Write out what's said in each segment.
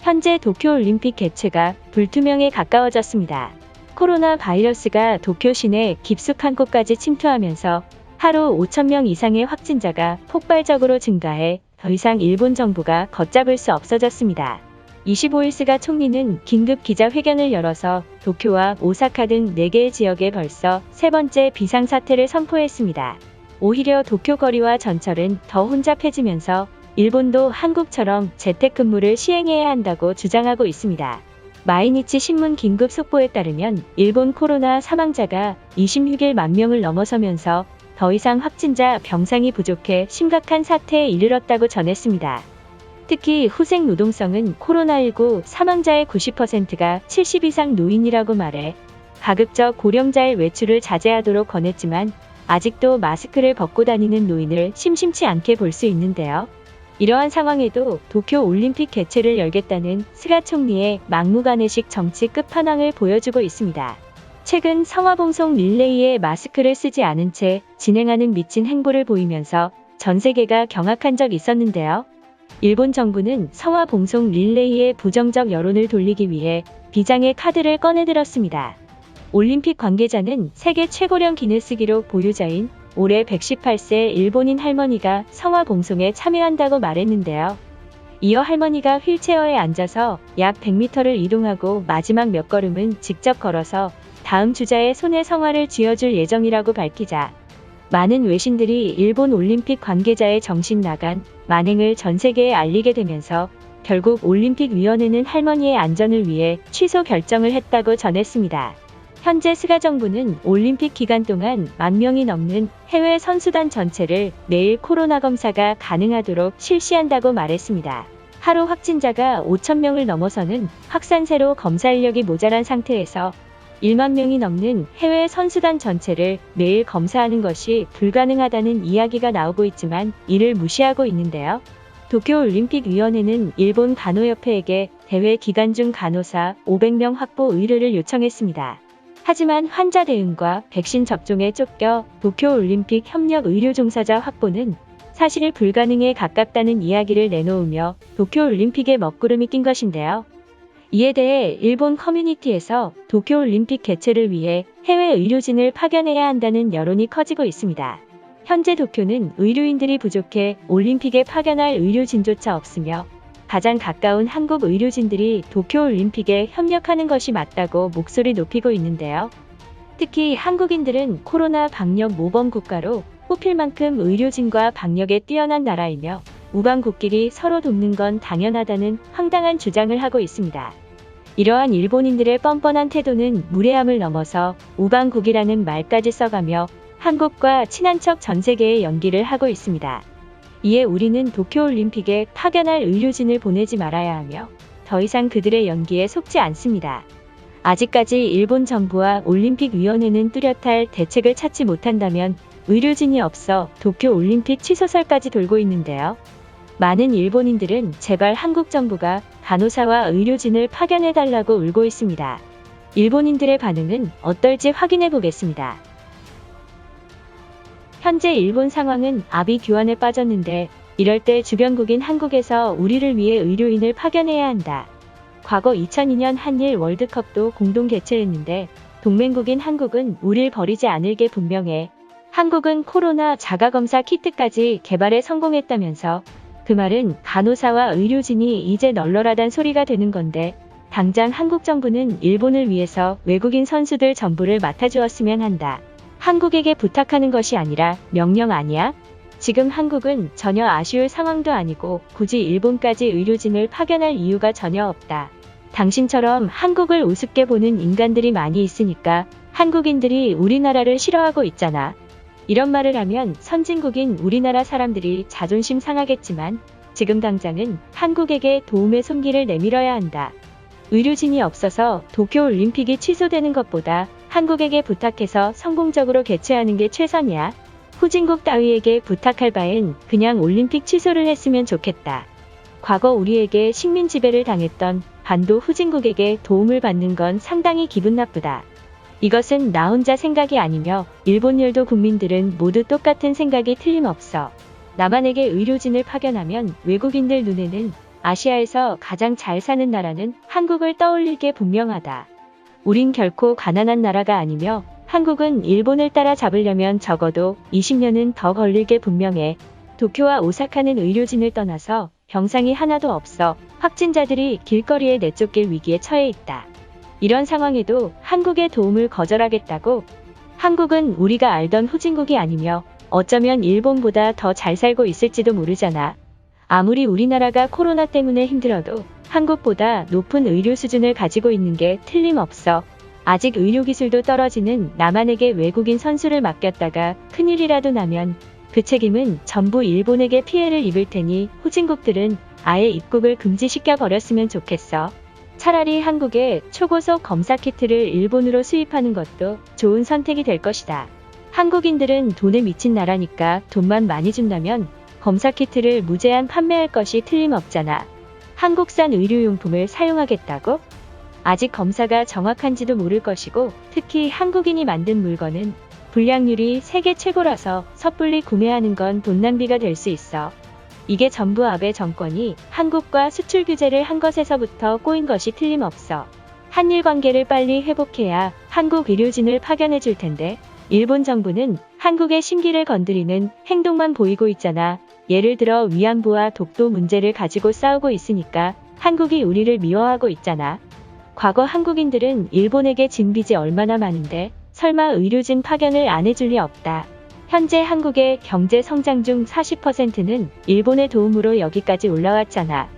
현재 도쿄올림픽 개최가 불투명에 가까워졌습니다. 코로나 바이러스가 도쿄 시내 깊숙한 곳까지 침투하면서 하루 5천명 이상의 확진자가 폭발적으로 증가해 더 이상 일본 정부가 걷잡을 수 없어졌습니다. 25일 스가 총리는 긴급 기자회견을 열어서 도쿄와 오사카 등 4개의 지역에 벌써 세 번째 비상사태를 선포했습니다. 오히려 도쿄 거리와 전철은 더 혼잡해지면서 일본도 한국처럼 재택근무를 시행해야 한다고 주장하고 있습니다. 마이니치 신문 긴급 속보에 따르면 일본 코로나 사망자가 26일 만 명을 넘어서면서 더 이상 확진자 병상이 부족해 심각한 사태에 이르렀다고 전했습니다. 특히 후생 노동성은 코로나19 사망자의 90%가 70 이상 노인이라고 말해 가급적 고령자의 외출을 자제하도록 권했지만 아직도 마스크를 벗고 다니는 노인을 심심치 않게 볼 수 있는데요. 이러한 상황에도 도쿄 올림픽 개최를 열겠다는 스가 총리의 막무가내식 정치 끝판왕을 보여주고 있습니다. 최근 성화봉송 릴레이에 마스크를 쓰지 않은 채 진행하는 미친 행보를 보이면서 전 세계가 경악한 적 있었는데요. 일본 정부는 성화봉송 릴레이의 부정적 여론을 돌리기 위해 비장의 카드를 꺼내들었습니다. 올림픽 관계자는 세계 최고령 기네스 기록 보유자인 올해 118세 일본인 할머니가 성화 봉송에 참여한다고 말했는데요. 이어 할머니가 휠체어에 앉아서 약 100m를 이동하고 마지막 몇 걸음은 직접 걸어서 다음 주자의 손에 성화를 쥐어줄 예정이라고 밝히자 많은 외신들이 일본 올림픽 관계자의 정신 나간 만행을 전 세계에 알리게 되면서 결국 올림픽 위원회는 할머니의 안전을 위해 취소 결정을 했다고 전했습니다. 현재 스가 정부는 올림픽 기간 동안 만 명이 넘는 해외 선수단 전체를 매일 코로나 검사가 가능하도록 실시한다고 말했습니다. 하루 확진자가 5천 명을 넘어서는 확산세로 검사 인력이 모자란 상태에서 1만 명이 넘는 해외 선수단 전체를 매일 검사하는 것이 불가능하다는 이야기가 나오고 있지만 이를 무시하고 있는데요. 도쿄올림픽위원회는 일본 간호협회에게 대회 기간 중 간호사 500명 확보 의뢰를 요청했습니다. 하지만 환자 대응과 백신 접종에 쫓겨 도쿄올림픽 협력 의료 종사자 확보는 사실 불가능에 가깝다는 이야기를 내놓으며 도쿄올림픽에 먹구름이 낀 것인데요. 이에 대해 일본 커뮤니티에서 도쿄올림픽 개최를 위해 해외 의료진을 파견해야 한다는 여론이 커지고 있습니다. 현재 도쿄는 의료인들이 부족해 올림픽에 파견할 의료진조차 없으며 가장 가까운 한국 의료진들이 도쿄올림픽에 협력하는 것이 맞다고 목소리 높이고 있는데요. 특히 한국인들은 코로나 방역 모범 국가로 뽑힐 만큼 의료진과 방역에 뛰어난 나라이며 우방국끼리 서로 돕는 건 당연하다는 황당한 주장을 하고 있습니다. 이러한 일본인들의 뻔뻔한 태도는 무례함을 넘어서 우방국이라는 말까지 써가며 한국과 친한 척 전 세계에 연기를 하고 있습니다. 이에 우리는 도쿄올림픽에 파견할 의료진을 보내지 말아야 하며 더 이상 그들의 연기에 속지 않습니다. 아직까지 일본 정부와 올림픽위원회는 뚜렷할 대책을 찾지 못한다면 의료진이 없어 도쿄올림픽 취소설까지 돌고 있는데요. 많은 일본인들은 제발 한국 정부가 간호사와 의료진을 파견해달라고 울고 있습니다. 일본인들의 반응은 어떨지 확인해 보겠습니다. 현재 일본 상황은 아비 교환에 빠졌는데 이럴 때 주변국인 한국에서 우리를 위해 의료인을 파견해야 한다. 과거 2002년 한일 월드컵도 공동 개최했는데 동맹국인 한국은 우릴 버리지 않을 게 분명해. 한국은 코로나 자가검사 키트까지 개발에 성공했다면서 그 말은 간호사와 의료진이 이제 널널하단 소리가 되는 건데 당장 한국 정부는 일본을 위해서 외국인 선수들 전부를 맡아주었으면 한다. 한국에게 부탁하는 것이 아니라 명령 아니야? 지금 한국은 전혀 아쉬울 상황도 아니고 굳이 일본까지 의료진을 파견할 이유가 전혀 없다. 당신처럼 한국을 우습게 보는 인간들이 많이 있으니까 한국인들이 우리나라를 싫어하고 있잖아. 이런 말을 하면 선진국인 우리나라 사람들이 자존심 상하겠지만 지금 당장은 한국에게 도움의 손길을 내밀어야 한다. 의료진이 없어서 도쿄올림픽이 취소되는 것보다 한국에게 부탁해서 성공적으로 개최하는 게 최선이야. 후진국 따위에게 부탁할 바엔 그냥 올림픽 취소를 했으면 좋겠다. 과거 우리에게 식민 지배를 당했던 반도 후진국에게 도움을 받는 건 상당히 기분 나쁘다. 이것은 나 혼자 생각이 아니며 일본 열도 국민들은 모두 똑같은 생각이 틀림없어. 남한에게 의료진을 파견하면 외국인들 눈에는 아시아에서 가장 잘 사는 나라는 한국을 떠올릴 게 분명하다. 우린 결코 가난한 나라가 아니며 한국은 일본을 따라잡으려면 적어도 20년은 더 걸릴 게 분명해. 도쿄와 오사카는 의료진을 떠나서 병상이 하나도 없어 확진자들이 길거리에 내쫓길 위기에 처해 있다. 이런 상황에도 한국의 도움을 거절하겠다고? 한국은 우리가 알던 후진국이 아니며 어쩌면 일본보다 더 잘 살고 있을지도 모르잖아. 아무리 우리나라가 코로나 때문에 힘들어도 한국보다 높은 의료 수준을 가지고 있는 게 틀림없어. 아직 의료기술도 떨어지는 남한에게 외국인 선수를 맡겼다가 큰일이라도 나면 그 책임은 전부 일본에게 피해를 입을 테니 후진국들은 아예 입국을 금지시켜 버렸으면 좋겠어. 차라리 한국에 초고속 검사 키트를 일본으로 수입하는 것도 좋은 선택이 될 것이다. 한국인들은 돈에 미친 나라니까 돈만 많이 준다면 검사 키트를 무제한 판매할 것이 틀림없잖아. 한국산 의료용품을 사용하겠다고? 아직 검사가 정확한지도 모를 것이고 특히 한국인이 만든 물건은 불량률이 세계 최고라서 섣불리 구매하는 건 돈 낭비가 될 수 있어. 이게 전부 아베 정권이 한국과 수출 규제를 한 것에서부터 꼬인 것이 틀림없어. 한일 관계를 빨리 회복해야 한국 의료진을 파견해 줄 텐데 일본 정부는 한국의 심기를 건드리는 행동만 보이고 있잖아. 예를 들어 위안부와 독도 문제를 가지고 싸우고 있으니까 한국이 우리를 미워하고 있잖아. 과거 한국인들은 일본에게 진 빚이 얼마나 많은데 설마 의료진 파견을 안 해줄 리 없다. 현재 한국의 경제 성장 중 40%는 일본의 도움으로 여기까지 올라왔잖아.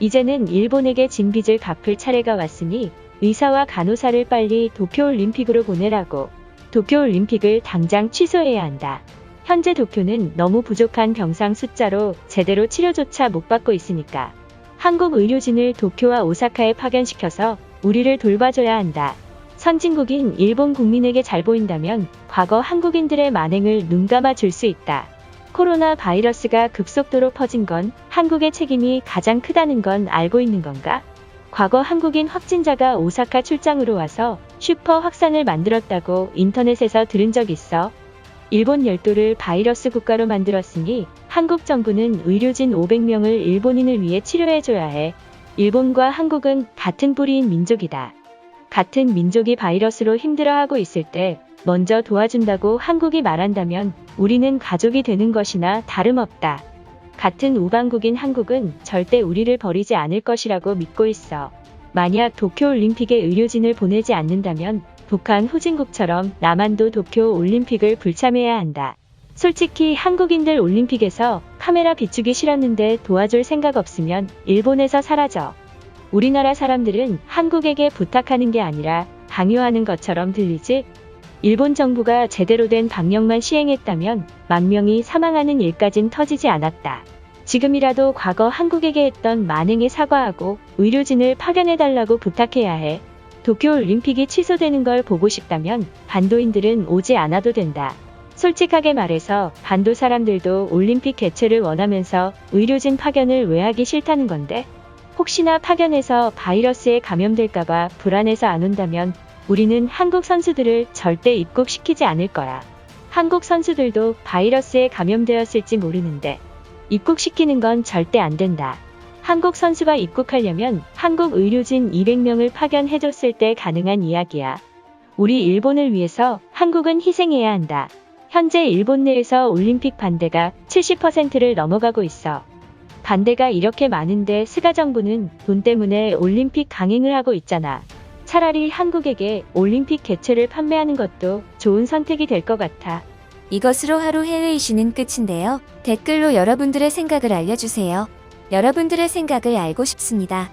이제는 일본에게 진 빚을 갚을 차례가 왔으니 의사와 간호사를 빨리 도쿄올림픽으로 보내라고. 도쿄올림픽을 당장 취소해야 한다. 현재 도쿄는 너무 부족한 병상 숫자로 제대로 치료조차 못 받고 있으니까. 한국 의료진을 도쿄와 오사카에 파견시켜서 우리를 돌봐줘야 한다. 선진국인 일본 국민에게 잘 보인다면 과거 한국인들의 만행을 눈감아 줄 수 있다. 코로나 바이러스가 급속도로 퍼진 건 한국의 책임이 가장 크다는 건 알고 있는 건가? 과거 한국인 확진자가 오사카 출장으로 와서 슈퍼 확산을 만들었다고 인터넷에서 들은 적 있어. 일본 열도를 바이러스 국가로 만들었으니 한국 정부는 의료진 500명을 일본인을 위해 치료해줘야 해. 일본과 한국은 같은 뿌리인 민족이다. 같은 민족이 바이러스로 힘들어하고 있을 때 먼저 도와준다고 한국이 말한다면 우리는 가족이 되는 것이나 다름없다. 같은 우방국인 한국은 절대 우리를 버리지 않을 것이라고 믿고 있어. 만약 도쿄올림픽에 의료진을 보내지 않는다면 북한 후진국처럼 남한도 도쿄 올림픽을 불참해야 한다. 솔직히 한국인들 올림픽에서 카메라 비추기 싫었는데 도와줄 생각 없으면 일본에서 사라져. 우리나라 사람들은 한국에게 부탁하는 게 아니라 강요하는 것처럼 들리지? 일본 정부가 제대로 된 방역만 시행했다면 만 명이 사망하는 일까진 터지지 않았다. 지금이라도 과거 한국에게 했던 만행에 사과하고 의료진을 파견해달라고 부탁해야 해. 도쿄올림픽이 취소되는 걸 보고 싶다면 반도인들은 오지 않아도 된다. 솔직하게 말해서 반도 사람들도 올림픽 개최를 원하면서 의료진 파견을 왜 하기 싫다는 건데? 혹시나 파견해서 바이러스에 감염될까봐 불안해서 안 온다면 우리는 한국 선수들을 절대 입국시키지 않을 거야. 한국 선수들도 바이러스에 감염되었을지 모르는데 입국시키는 건 절대 안 된다. 한국 선수가 입국하려면 한국 의료진 200명을 파견해줬을 때 가능한 이야기야. 우리 일본을 위해서 한국은 희생해야 한다. 현재 일본 내에서 올림픽 반대가 70%를 넘어가고 있어. 반대가 이렇게 많은데 스가 정부는 돈 때문에 올림픽 강행을 하고 있잖아. 차라리 한국에게 올림픽 개최를 판매하는 것도 좋은 선택이 될 것 같아. 이것으로 하루 해외 이슈는 끝인데요. 댓글로 여러분들의 생각을 알려주세요. 여러분들의 생각을 알고 싶습니다.